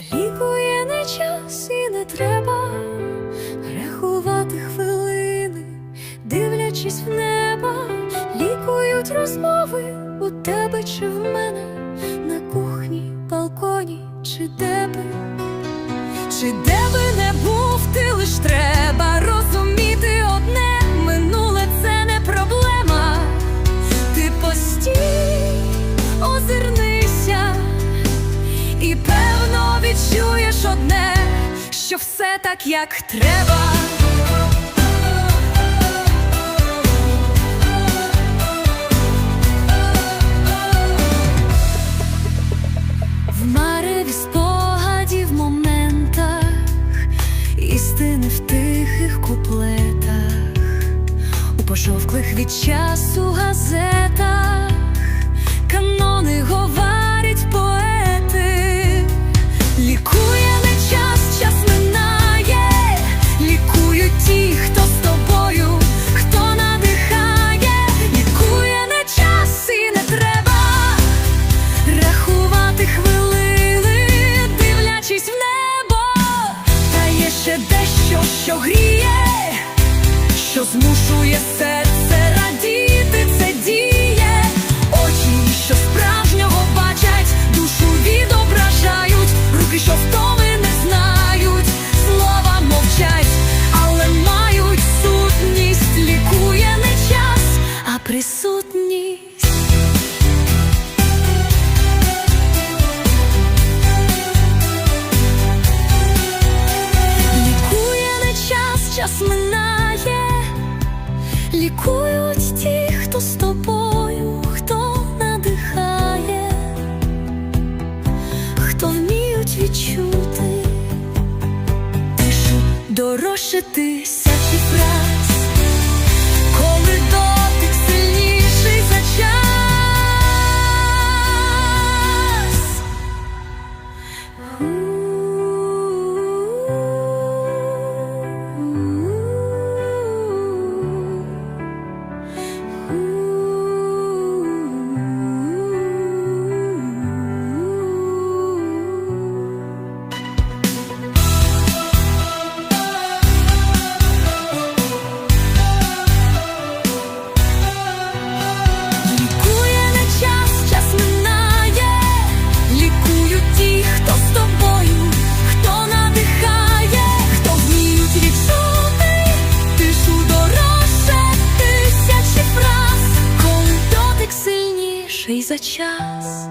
Лікує не час і не треба рахувати хвилини, дивлячись в небо, лікують розмови у тебе чи в мене на кухні, балконі, чи де би, чи де що все так, як треба. В мареві спогадів моментах, істини в тихих куплетах, у пожовклих від часу газетах, змушує серце радіти, це діє, лікують ті, хто з тобою, хто надихає, хто вміють відчути, тишу дорожче ти фраз, коли перший за час.